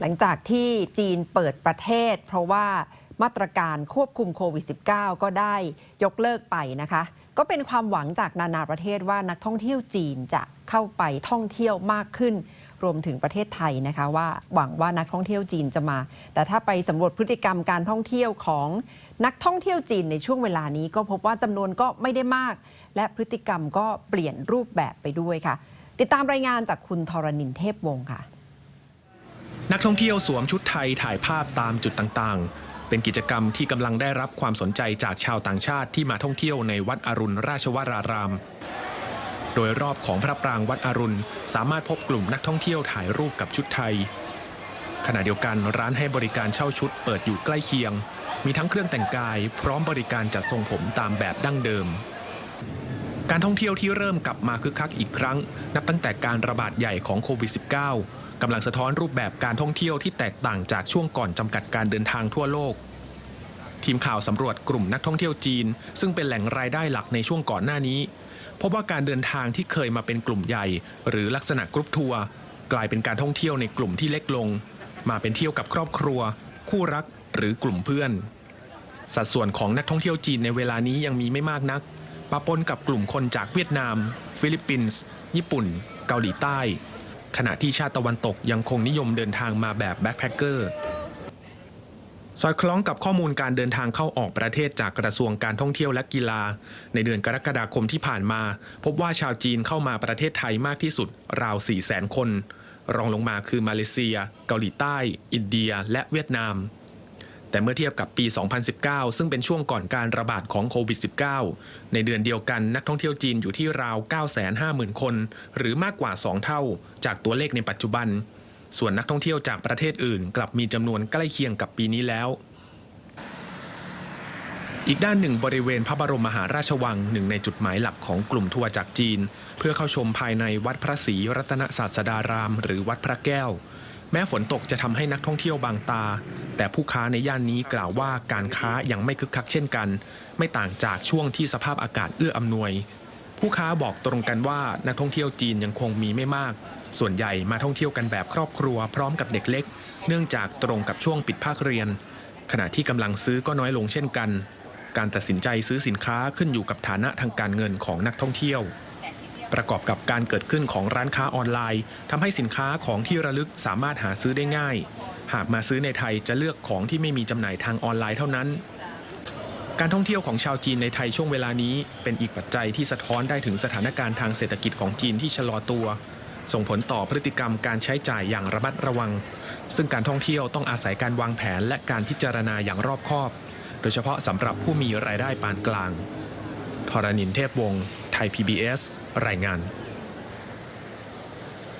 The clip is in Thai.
หลังจากที่จีนเปิดประเทศ เพราะว่ามาตรการควบคุมโควิด -19 ก็ได้ยกเลิกไปนะคะ ก็เป็นความหวังจากนานาประเทศว่านักท่องเที่ยวจีนจะเข้าไปท่องเที่ยวมากขึ้น รวมถึงประเทศไทยนะคะ ว่าหวังว่านักท่องเที่ยวจีนจะมา แต่ถ้าไปสำรวจพฤติกรรมการท่องเที่ยวของนักท่องเที่ยวจีนในช่วงเวลานี้ ก็พบว่าจำนวนก็ไม่ได้มาก และพฤติกรรมก็เปลี่ยนรูปแบบไปด้วยค่ะ ติดตามรายงานจากคุณทรณินเทพวงศ์ค่ะ นักท่องเที่ยวสวมชุดไทยถ่ายภาพตามจุดต่างๆ เป็นกิจกรรมที่กำลังได้รับความสนใจจากชาวต่างชาติที่มาท่องเที่ยวในวัดอรุณราชวราราม โดยรอบของพระปรางวัดอรุณ สามารถพบกลุ่มนักท่องเที่ยวถ่ายรูปกับชุดไทย ขณะเดียวกันร้านให้บริการเช่าชุดเปิดอยู่ใกล้เคียง มีทั้งเครื่องแต่งกาย พร้อมบริการจัดทรงผมตามแบบดั้งเดิมการท่องเที่ยวที่เริ่มกลับมาคึกคักอีกครั้ง นับตั้งแต่การระบาดใหญ่ของโควิด -19 กำลังสะท้อนรูปแบบการท่องเที่ยวที่แตกต่างจากช่วงก่อนจำกัดการเดินทางทั่วโลก ทีมข่าวสำรวจกลุ่มนักท่องเที่ยวจีน ซึ่งเป็นแหล่งรายได้หลักในช่วงก่อนหน้านี้พบว่าการเดินทางที่เคยมาเป็นกลุ่มใหญ่ หรือลักษณะกรุ๊ปทัวร์กลายเป็นการท่องเที่ยวในกลุ่มที่เล็กลง มาเป็นเที่ยวกับครอบครัว คู่รักหรือกลุ่มเพื่อน สัดส่วนของนักท่องเที่ยวจีนในเวลานี้ยังมีไม่มากนักปะปนกับกลุ่มคนจากเวียดนาม ฟิลิปปินส์ ญี่ปุ่น เกาหลีใต้ ขณะที่ชาติตะวันตกยังคงนิยมเดินทางมาแบบแบ็คแพคเกอร์สอดคล้องกับข้อมูลการเดินทางเข้าออกประเทศจากกระทรวงการท่องเที่ยวและกีฬา ในเดือนกรกฎาคมที่ผ่านมา พบว่าชาวจีนเข้ามาประเทศไทยมากที่สุดราว 4 0 0แสนคน รองลงมาคือมาเลเซีย เกาหลีใต้ อินเดีย และเวียดนาม แต่เมื่อเทียบกับปี 2019 ซึ่งเป็นช่วงก่อนการระบาดของโควิด -19 ในเดือนเดียวกันนักท่องเที่ยวจีนอยู่ที่ราว 950,000 คน หรือมากกว่า 2 เท่า จากตัวเลขในปัจจุบัน ส่วนนักท่องเที่ยวจากประเทศอื่น กลับมีจำนวนใกล้เคียงกับปีนี้แล้ว อีกด้านหนึ่งบริเวณพระบรมมหาราชวังหนึ่งในจุดหมายหลักของกลุ่มทัวร์จากจีน เพื่อเข้าชมภายในวัดพระศรีรัตนศาสดาราม หรือวัดพระแก้ว แม้ฝนตกจะทำให้นักท่องเที่ยวบางตา แต่ผู้ค้าในย่านนี้กล่าวว่าการค้ายังไม่คึกคักเช่นกัน ไม่ต่างจากช่วงที่สภาพอากาศเอื้ออำนวย ผู้ค้าบอกตรงกันว่านักท่องเที่ยวจีนยังคงมีไม่มาก ส่วนใหญ่มาท่องเที่ยวกันแบบครอบครัวพร้อมกับเด็กเล็ก เนื่องจากตรงกับช่วงปิดภาคเรียน ขณะที่กำลังซื้อก็น้อยลงเช่นกัน การตัดสินใจซื้อสินค้าขึ้นอยู่กับฐานะทางการเงินของนักท่องเที่ยว ประกอบกับการเกิดขึ้นของร้านค้าออนไลน์ทำให้สินค้าของที่ระลึกสามารถหาซื้อได้ง่าย หากมาซื้อในไทยจะเลือกของที่ไม่มีจำหน่ายทางออนไลน์เท่านั้น การท่องเที่ยวของชาวจีนในไทยช่วงเวลานี้ เป็นอีกปัจจัยที่สะท้อนได้ถึงสถานการณ์ทางเศรษฐกิจของจีนที่ชะลอตัว ส่งผลต่อพฤติกรรมการใช้จ่ายอย่างระมัดระวัง ซึ่งการท่องเที่ยวต้องอาศัยการวางแผนและการพิจารณาอย่างรอบคอบ โดยเฉพาะสำหรับผู้มีรายได้ปานกลางทรณินเทพวงศ์ ไทย PBS รายงาน